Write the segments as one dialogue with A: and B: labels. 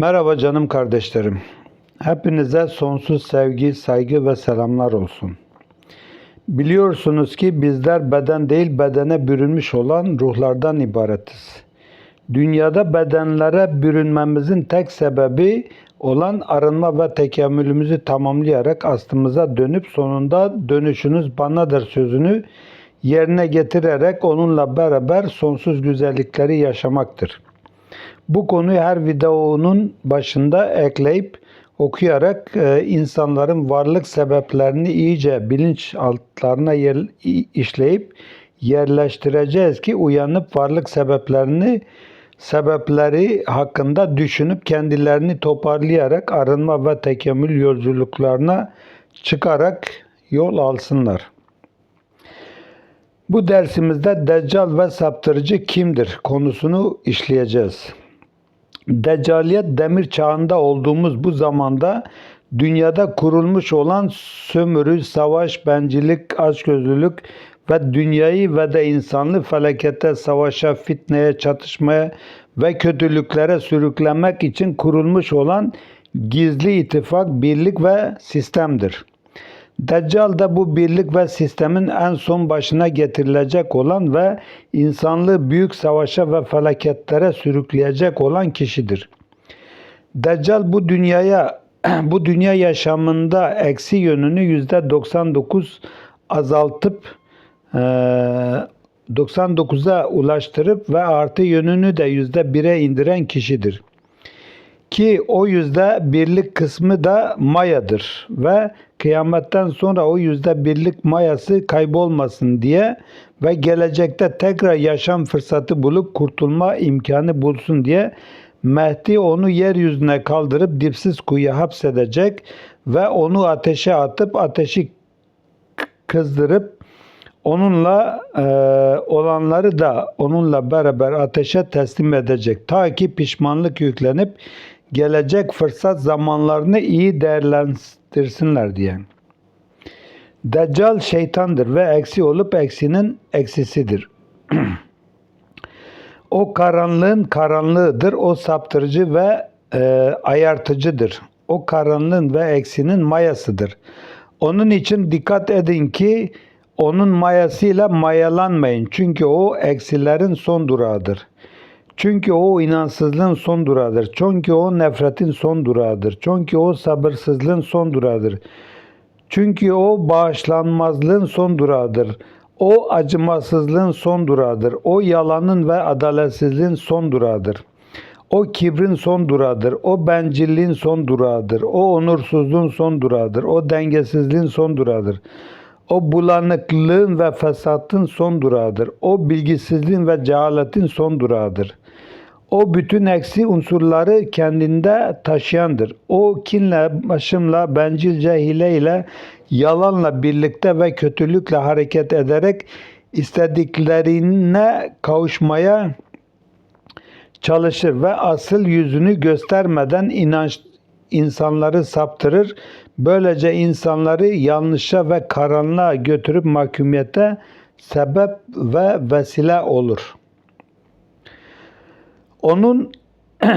A: Merhaba canım kardeşlerim. Hepinize sonsuz sevgi, saygı ve selamlar olsun. Biliyorsunuz ki bizler beden değil bedene bürünmüş olan ruhlardan ibaretiz. Dünyada bedenlere bürünmemizin tek sebebi olan arınma ve tekamülümüzü tamamlayarak aslımıza dönüp sonunda dönüşünüz banadır sözünü yerine getirerek onunla beraber sonsuz güzellikleri yaşamaktır. Bu konuyu her videonun başında ekleyip okuyarak e, insanların varlık sebeplerini iyice bilinç altlarına yer, işleyip yerleştireceğiz ki uyanıp varlık sebeplerini sebepleri hakkında düşünüp kendilerini toparlayarak arınma ve tekamül yolculuklarına çıkarak yol alsınlar. Bu dersimizde Deccal ve saptırıcı kimdir konusunu işleyeceğiz. Deccaliyet demir çağında olduğumuz bu zamanda dünyada kurulmuş olan sömürü, savaş, bencillik, açgözlülük ve dünyayı ve de insanlığı felakete, savaşa, fitneye, çatışmaya ve kötülüklere sürüklemek için kurulmuş olan gizli ittifak, birlik ve sistemdir. Deccal da bu birlik ve sistemin en son başına getirilecek olan ve insanlığı büyük savaşa ve felaketlere sürükleyecek olan kişidir. Deccal bu dünyaya bu dünya yaşamında eksi yönünü yüzde 99 azaltıp e, 99'a ulaştırıp ve artı yönünü de yüzde 1'e indiren kişidir. Ki o yüzde birlik kısmı da mayadır ve kıyametten sonra o yüzde birlik mayası kaybolmasın diye ve gelecekte tekrar yaşam fırsatı bulup kurtulma imkanı bulsun diye Mehdi onu yeryüzüne kaldırıp dipsiz kuyuya hapsedecek ve onu ateşe atıp ateşi kızdırıp onunla e, olanları da onunla beraber ateşe teslim edecek. Ta ki pişmanlık yüklenip gelecek fırsat zamanlarını iyi değerlendirsinler diye. Deccal şeytandır ve eksi olup eksinin eksisidir. o karanlığın karanlığıdır, o saptırıcı ve e, ayartıcıdır. O karanlığın ve eksinin mayasıdır. Onun için dikkat edin ki onun mayasıyla mayalanmayın. Çünkü o eksilerin son durağıdır. Çünkü o inansızlığın son durağıdır. Çünkü o nefretin son durağıdır. Çünkü o sabırsızlığın son durağıdır. Çünkü o bağışlanmazlığın son durağıdır. O acımasızlığın son durağıdır. O yalanın ve adaletsizliğin son durağıdır. O kibrin son durağıdır. O bencilliğin son durağıdır. O onursuzluğun son durağıdır. O dengesizliğin son durağıdır. O bulanıklığın ve fesatın son durağıdır. O bilgisizliğin ve cehaletin son durağıdır. O bütün eksi unsurları kendinde taşıyandır. O kinle, başımla, bencilce, hileyle, yalanla birlikte ve kötülükle hareket ederek istediklerine kavuşmaya çalışır ve asıl yüzünü göstermeden inanç insanları saptırır. Böylece insanları yanlışa ve karanlığa götürüp mahkumiyete sebep ve vesile olur. Onun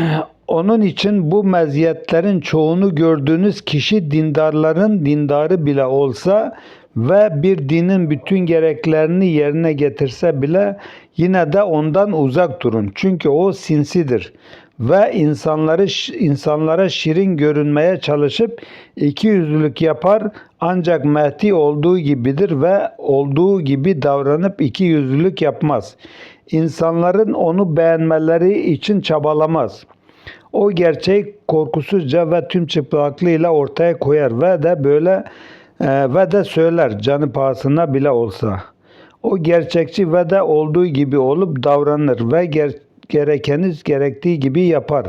A: onun için bu meziyetlerin çoğunu gördüğünüz kişi dindarların dindarı bile olsa ve bir dinin bütün gereklerini yerine getirse bile yine de ondan uzak durun. Çünkü o sinsidir ve insanları insanlara şirin görünmeye çalışıp iki yüzlülük yapar ancak Mehdi olduğu gibidir ve olduğu gibi davranıp iki yüzlülük yapmaz. İnsanların onu beğenmeleri için çabalamaz. O gerçeği korkusuzca ve tüm çıplaklığıyla ortaya koyar ve de böyle e, ve de söyler canı pahasına bile olsa. O gerçekçi ve de olduğu gibi olup davranır ve ger gerekeniz gerektiği gibi yapar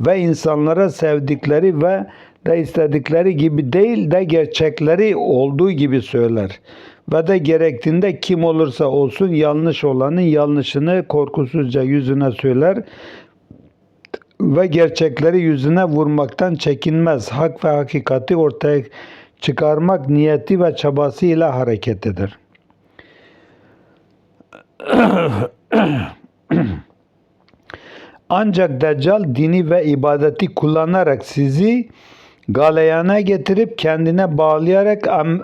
A: ve insanlara sevdikleri ve de istedikleri gibi değil de gerçekleri olduğu gibi söyler. Ve de gerektiğinde kim olursa olsun yanlış olanın yanlışını korkusuzca yüzüne söyler ve gerçekleri yüzüne vurmaktan çekinmez. Hak ve hakikati ortaya çıkarmak niyeti ve çabasıyla hareket eder. Ancak Deccal dini ve ibadeti kullanarak sizi galeyana getirip kendine bağlayarak em-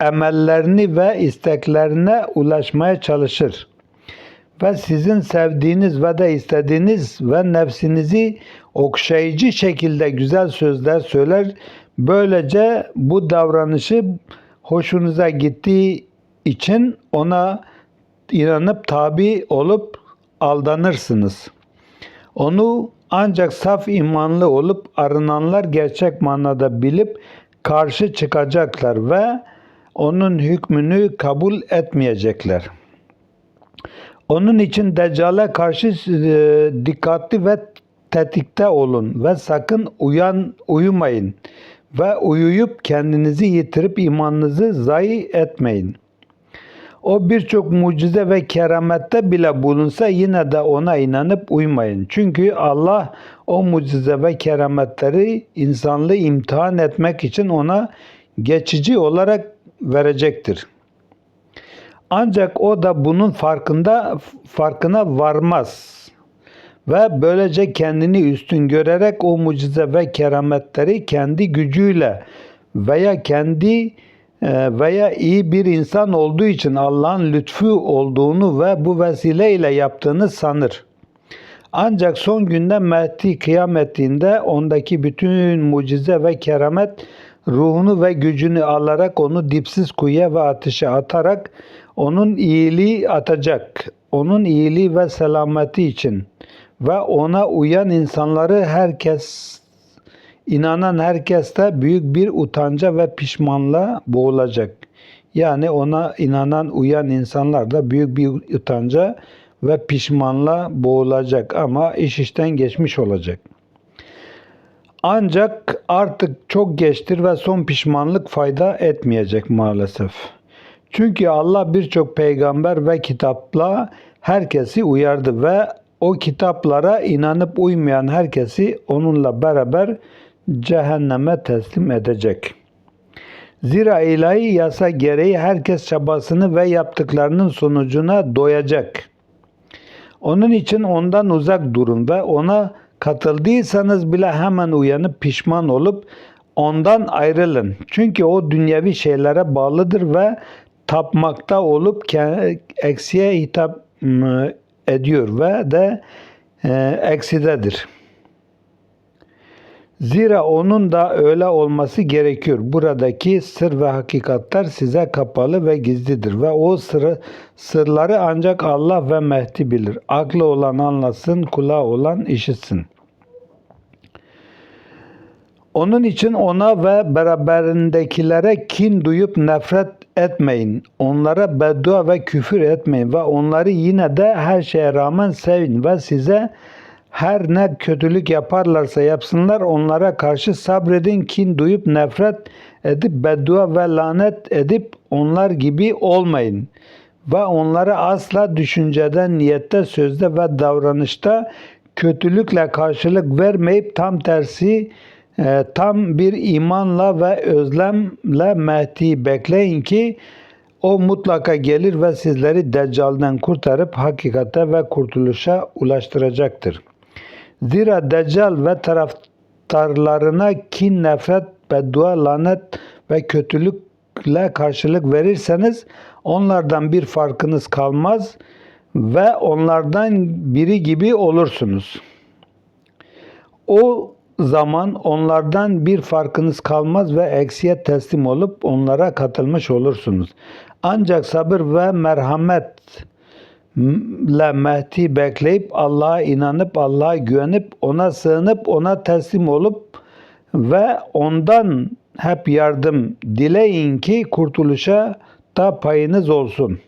A: emellerini ve isteklerine ulaşmaya çalışır. Ve sizin sevdiğiniz ve de istediğiniz ve nefsinizi okşayıcı şekilde güzel sözler söyler. Böylece bu davranışı hoşunuza gittiği için ona inanıp tabi olup aldanırsınız. Onu ancak saf imanlı olup arınanlar gerçek manada bilip karşı çıkacaklar ve onun hükmünü kabul etmeyecekler. Onun için Deccal'e karşı e, dikkatli ve tetikte olun ve sakın uyan uyumayın ve uyuyup kendinizi yitirip imanınızı zayi etmeyin. O birçok mucize ve keramette bile bulunsa yine de ona inanıp uymayın. Çünkü Allah o mucize ve kerametleri insanlığı imtihan etmek için ona geçici olarak verecektir. Ancak o da bunun farkında farkına varmaz ve böylece kendini üstün görerek o mucize ve kerametleri kendi gücüyle veya kendi veya iyi bir insan olduğu için Allah'ın lütfu olduğunu ve bu vesileyle yaptığını sanır. Ancak son günde Mehdi kıyametinde ondaki bütün mucize ve keramet ruhunu ve gücünü alarak onu dipsiz kuyuya ve ateşe atarak onun iyiliği atacak. Onun iyiliği ve selameti için ve ona uyan insanları herkes inanan herkes de büyük bir utanca ve pişmanlığa boğulacak. Yani ona inanan uyan insanlar da büyük bir utanca ve pişmanlığa boğulacak ama iş işten geçmiş olacak. Ancak artık çok geçtir ve son pişmanlık fayda etmeyecek maalesef. Çünkü Allah birçok peygamber ve kitapla herkesi uyardı ve o kitaplara inanıp uymayan herkesi onunla beraber cehenneme teslim edecek. Zira ilahi yasa gereği herkes çabasını ve yaptıklarının sonucuna doyacak. Onun için ondan uzak durun ve ona katıldıysanız bile hemen uyanıp pişman olup ondan ayrılın. Çünkü o dünyevi şeylere bağlıdır ve tapmakta olup eksiye hitap ım, ediyor ve de e, eksidedir. Zira onun da öyle olması gerekiyor. Buradaki sır ve hakikatler size kapalı ve gizlidir ve o sırrı, sırları ancak Allah ve Mehdi bilir. Aklı olan anlasın, kulağı olan işitsin. Onun için ona ve beraberindekilere kin duyup nefret etmeyin. Onlara beddua ve küfür etmeyin ve onları yine de her şeye rağmen sevin ve size her ne kötülük yaparlarsa yapsınlar onlara karşı sabredin kin duyup nefret edip beddua ve lanet edip onlar gibi olmayın. Ve onlara asla düşünceden, niyette, sözde ve davranışta kötülükle karşılık vermeyip tam tersi e, tam bir imanla ve özlemle Mehdi'yi bekleyin ki o mutlaka gelir ve sizleri Deccal'den kurtarıp hakikate ve kurtuluşa ulaştıracaktır. Zira Deccal ve taraftarlarına kin, nefret, beddua, lanet ve kötülükle karşılık verirseniz onlardan bir farkınız kalmaz ve onlardan biri gibi olursunuz. O zaman onlardan bir farkınız kalmaz ve eksiye teslim olup onlara katılmış olursunuz. Ancak sabır ve merhamet ile Mehdi bekleyip Allah'a inanıp Allah'a güvenip ona sığınıp ona teslim olup ve ondan hep yardım dileyin ki kurtuluşa da payınız olsun.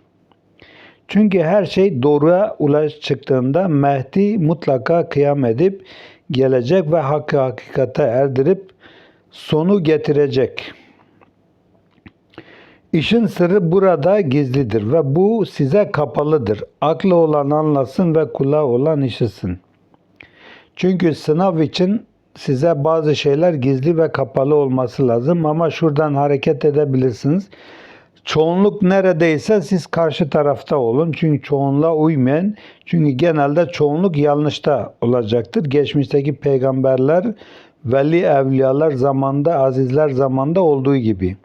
A: Çünkü her şey doğruya ulaş çıktığında Mehdi mutlaka kıyam edip gelecek ve hakkı hakikate erdirip sonu getirecek. İşin sırrı burada gizlidir ve bu size kapalıdır. Aklı olan anlasın ve kulağı olan işitsin. Çünkü sınav için size bazı şeyler gizli ve kapalı olması lazım ama şuradan hareket edebilirsiniz. çoğunluk neredeyse siz karşı tarafta olun. Çünkü çoğunluğa uymayın. Çünkü genelde çoğunluk yanlışta olacaktır. Geçmişteki peygamberler, veli evliyalar zamanda, azizler zamanda olduğu gibi.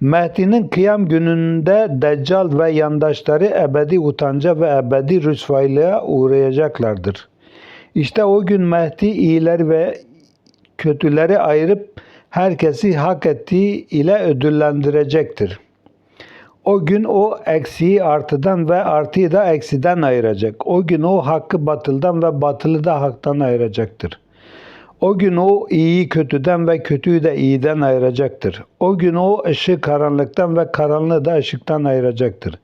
A: Mehdi'nin kıyam gününde Deccal ve yandaşları ebedi utanca ve ebedi rüsvaylığa uğrayacaklardır. İşte o gün Mehdi iyileri ve kötüleri ayırıp herkesi hak ettiği ile ödüllendirecektir. O gün o eksiği artıdan ve artıyı da eksiden ayıracak. O gün o hakkı batıldan ve batılı da haktan ayıracaktır. O gün o iyiyi kötüden ve kötüyü de iyiden ayıracaktır. O gün o ışığı karanlıktan ve karanlığı da ışıktan ayıracaktır.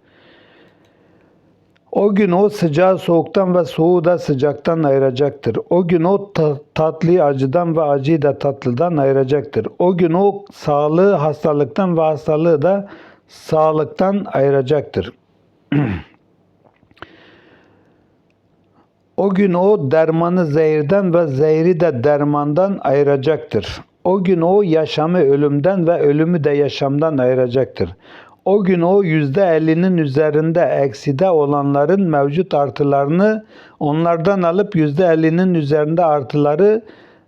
A: O gün o sıcağı soğuktan ve soğuğu da sıcaktan ayıracaktır. O gün o ta- tatlıyı acıdan ve acıyı da tatlıdan ayıracaktır. O gün o sağlığı hastalıktan ve hastalığı da sağlıktan ayıracaktır. O gün o dermanı zehirden ve zehri de dermandan ayıracaktır. O gün o yaşamı ölümden ve ölümü de yaşamdan ayıracaktır. O gün o yüzde ellinin üzerinde ekside olanların mevcut artılarını onlardan alıp yüzde ellinin üzerinde artıları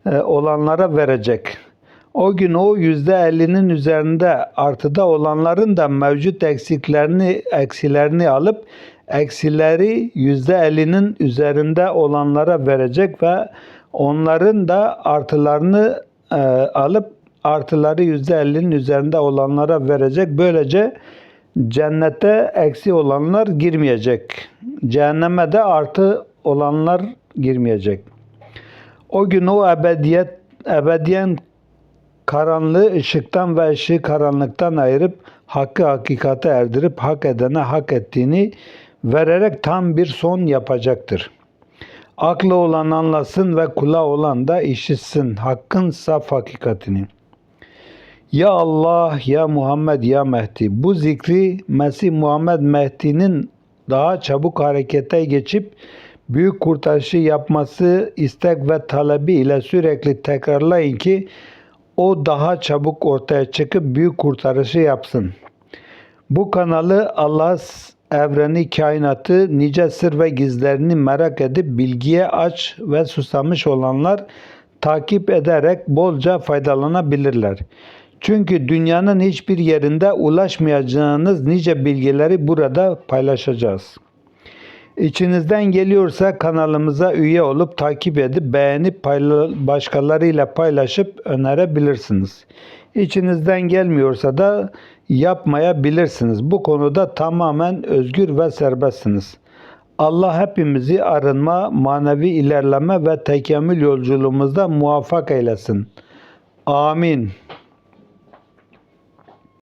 A: e, olanlara verecek. O gün o yüzde ellinin üzerinde artıda olanların da mevcut eksiklerini eksilerini alıp eksileri yüzde ellinin üzerinde olanlara verecek ve onların da artılarını e, alıp artıları yüzde ellinin üzerinde olanlara verecek. Böylece cennete eksi olanlar girmeyecek. Cehenneme de artı olanlar girmeyecek. O gün o ebediyet ebediyen karanlığı ışıktan ve ışığı karanlıktan ayırıp hakkı hakikate erdirip hak edene hak ettiğini vererek tam bir son yapacaktır. Aklı olan anlasın ve kulağı olan da işitsin hakkın saf hakikatini. Ya Allah, ya Muhammed, ya Mehdi. Bu zikri Mesih Muhammed Mehdi'nin daha çabuk harekete geçip büyük kurtarışı yapması istek ve talebi ile sürekli tekrarlayın ki o daha çabuk ortaya çıkıp büyük kurtarışı yapsın. Bu kanalı Allah evreni, kainatı, nice sır ve gizlerini merak edip bilgiye aç ve susamış olanlar takip ederek bolca faydalanabilirler. Çünkü dünyanın hiçbir yerinde ulaşmayacağınız nice bilgileri burada paylaşacağız. İçinizden geliyorsa kanalımıza üye olup takip edip beğenip payla- başkalarıyla paylaşıp önerebilirsiniz. İçinizden gelmiyorsa da yapmayabilirsiniz. Bu konuda tamamen özgür ve serbestsiniz. Allah hepimizi arınma, manevi ilerleme ve tekemmül yolculuğumuzda muvaffak eylesin. Amin.